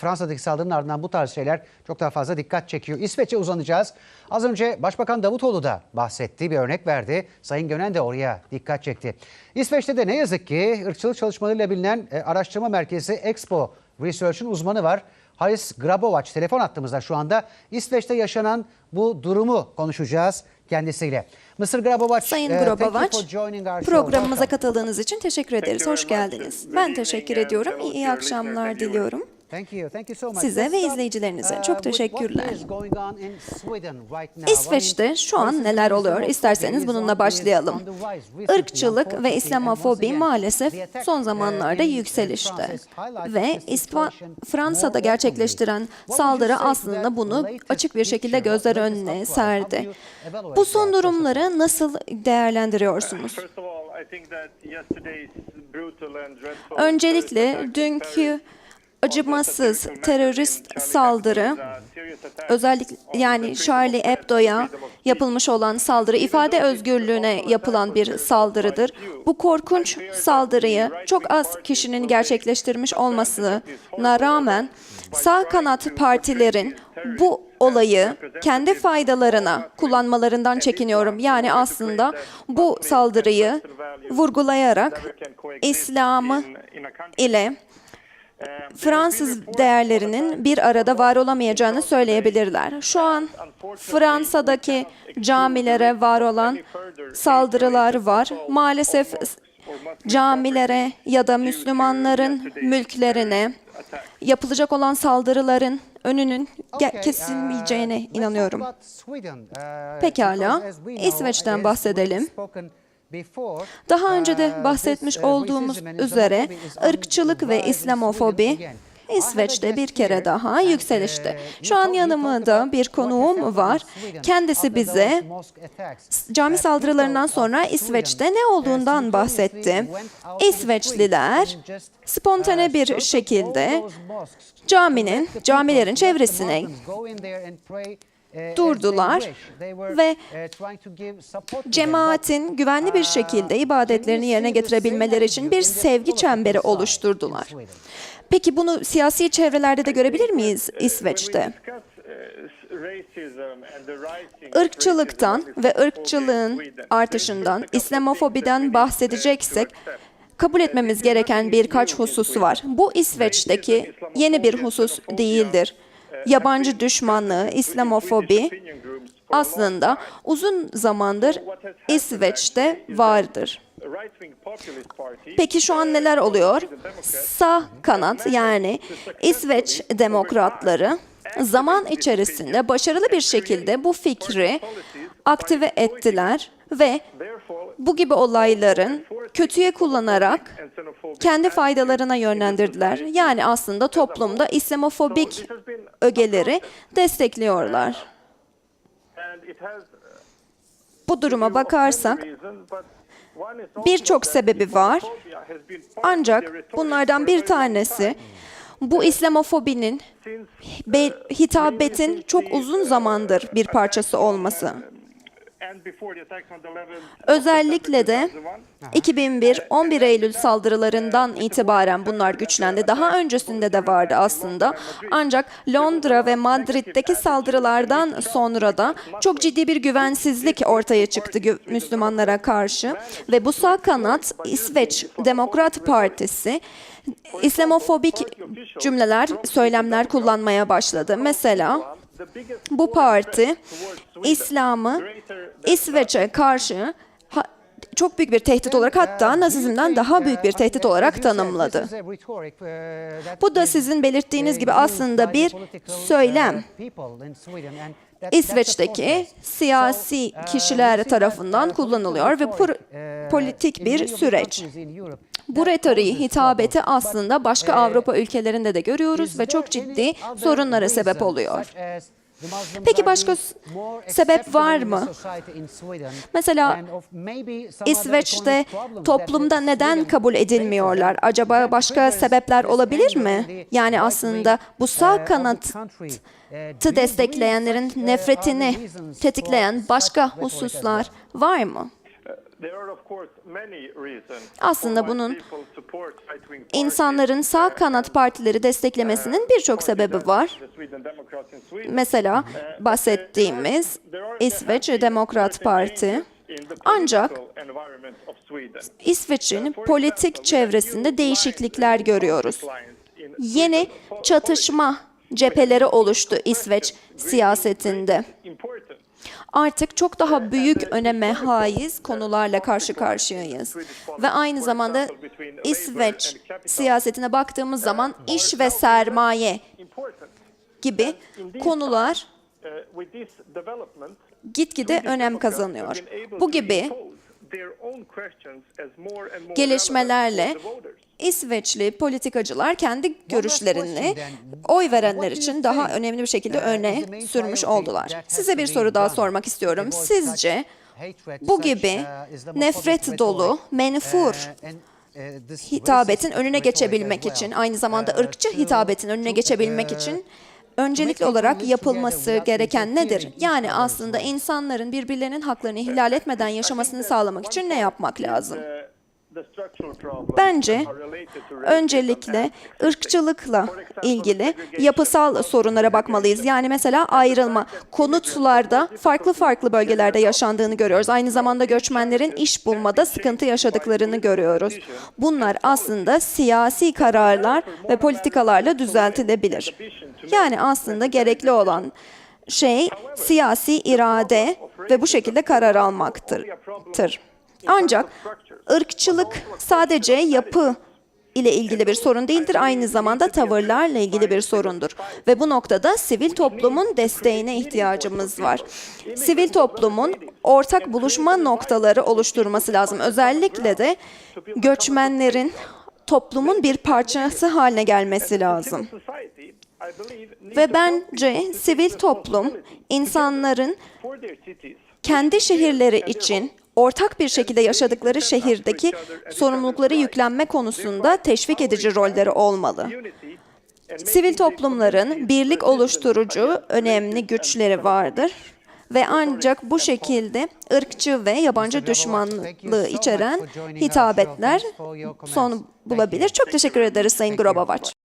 Fransa'daki saldırının ardından bu tarz şeyler çok daha fazla dikkat çekiyor. İsveç'e uzanacağız. Az önce Başbakan Davutoğlu da bahsetti, bir örnek verdi. Sayın Gönen de oraya dikkat çekti. İsveç'te de ne yazık ki ırkçılık çalışmalarıyla bilinen e, araştırma merkezi Expo Research'ın uzmanı var. Haris Grabovac telefon attığımızda şu anda İsveç'te yaşanan bu durumu konuşacağız kendisiyle. Mısır Grabovac, Sayın e, Grabovac, programımıza katıldığınız için teşekkür ederiz. Hoş geldiniz. Ben teşekkür ediyorum. İyi akşamlar diliyorum. Thank you, thank you so much. Size ve izleyicilerinize uh, çok teşekkürler. İsveç'te şu an neler oluyor? İsterseniz bununla başlayalım. Irkçılık ve İslamofobi maalesef son zamanlarda yükselişte. Ve İspa Fransa'da gerçekleştiren saldırı aslında bunu açık bir şekilde gözler önüne serdi. Bu son durumları nasıl değerlendiriyorsunuz? Öncelikle dünkü acımasız terörist saldırı özellikle yani Charlie Hebdo'ya yapılmış olan saldırı ifade özgürlüğüne yapılan bir saldırıdır. Bu korkunç saldırıyı çok az kişinin gerçekleştirmiş olmasına rağmen sağ kanat partilerin bu olayı kendi faydalarına kullanmalarından çekiniyorum. Yani aslında bu saldırıyı vurgulayarak İslam'ı ile Fransız değerlerinin bir arada var olamayacağını söyleyebilirler. Şu an Fransa'daki camilere var olan saldırılar var. Maalesef camilere ya da Müslümanların mülklerine yapılacak olan saldırıların önünün ge- kesilmeyeceğine inanıyorum. Pekala, İsveç'ten bahsedelim. Daha önce de bahsetmiş olduğumuz üzere ırkçılık ve İslamofobi İsveç'te bir kere daha yükselişte. Şu an yanımda bir konuğum var. Kendisi bize cami saldırılarından sonra İsveç'te ne olduğundan bahsetti. İsveçliler spontane bir şekilde caminin, camilerin çevresine durdular ve cemaatin güvenli bir şekilde ibadetlerini yerine getirebilmeleri için bir sevgi çemberi oluşturdular. Peki bunu siyasi çevrelerde de görebilir miyiz İsveç'te? Irkçılıktan ve ırkçılığın artışından, İslamofobiden bahsedeceksek kabul etmemiz gereken birkaç husus var. Bu İsveç'teki yeni bir husus değildir. Yabancı düşmanlığı, İslamofobi aslında uzun zamandır İsveç'te vardır. Peki şu an neler oluyor? Sağ kanat yani İsveç demokratları zaman içerisinde başarılı bir şekilde bu fikri aktive ettiler ve bu gibi olayların kötüye kullanarak kendi faydalarına yönlendirdiler. Yani aslında toplumda İslamofobik ögeleri destekliyorlar. Bu duruma bakarsak birçok sebebi var. Ancak bunlardan bir tanesi bu İslamofobinin be- hitabetin çok uzun zamandır bir parçası olması. Özellikle de 2001 11 Eylül saldırılarından itibaren bunlar güçlendi. Daha öncesinde de vardı aslında. Ancak Londra ve Madrid'deki saldırılardan sonra da çok ciddi bir güvensizlik ortaya çıktı Müslümanlara karşı ve bu sağ kanat İsveç Demokrat Partisi İslamofobik cümleler, söylemler kullanmaya başladı. Mesela bu parti İslam'ı İsveç'e karşı çok büyük bir tehdit olarak hatta Nazizm'den daha büyük bir tehdit olarak tanımladı. Bu da sizin belirttiğiniz gibi aslında bir söylem. İsveç'teki siyasi kişiler tarafından kullanılıyor ve pur- politik bir süreç. Bu retoriği, hitabeti aslında başka Avrupa ülkelerinde de görüyoruz ve çok ciddi sorunlara sebep oluyor. Peki başka sebep var mı? Mesela İsveç'te toplumda neden kabul edilmiyorlar? Acaba başka sebepler olabilir mi? Yani aslında bu sağ kanatı destekleyenlerin nefretini tetikleyen başka hususlar var mı? Aslında bunun İnsanların sağ kanat partileri desteklemesinin birçok sebebi var. The Sweden Democrats in Sweden. Mesela bahsettiğimiz İsveç Demokrat Parti. Ancak İsveç'in politik çevresinde değişiklikler görüyoruz. Yeni çatışma cepheleri oluştu İsveç siyasetinde. Artık çok daha büyük öneme haiz konularla karşı karşıyayız. Ve aynı zamanda İsveç siyasetine baktığımız zaman iş ve sermaye gibi konular gitgide önem kazanıyor. Bu gibi gelişmelerle İsveçli politikacılar kendi görüşlerini oy verenler için daha önemli bir şekilde öne sürmüş oldular. Size bir soru daha sormak istiyorum. Sizce bu gibi nefret dolu, menfur hitabetin önüne geçebilmek için, aynı zamanda ırkçı hitabetin önüne geçebilmek için öncelikli olarak yapılması gereken nedir? Yani aslında insanların birbirlerinin haklarını ihlal etmeden yaşamasını sağlamak için ne yapmak lazım? Bence öncelikle ırkçılıkla ilgili yapısal sorunlara bakmalıyız. Yani mesela ayrılma. Konutlarda farklı farklı bölgelerde yaşandığını görüyoruz. Aynı zamanda göçmenlerin iş bulmada sıkıntı yaşadıklarını görüyoruz. Bunlar aslında siyasi kararlar ve politikalarla düzeltilebilir. Yani aslında gerekli olan şey siyasi irade ve bu şekilde karar almaktır. Ancak ırkçılık sadece yapı ile ilgili bir sorun değildir, aynı zamanda tavırlarla ilgili bir sorundur. Ve bu noktada sivil toplumun desteğine ihtiyacımız var. Sivil toplumun ortak buluşma noktaları oluşturması lazım. Özellikle de göçmenlerin toplumun bir parçası haline gelmesi lazım. Ve bence sivil toplum insanların kendi şehirleri için ortak bir şekilde yaşadıkları şehirdeki sorumlulukları yüklenme konusunda teşvik edici rolleri olmalı. Sivil toplumların birlik oluşturucu önemli güçleri vardır ve ancak bu şekilde ırkçı ve yabancı düşmanlığı içeren hitabetler son bulabilir. Çok teşekkür ederiz Sayın Grobovac.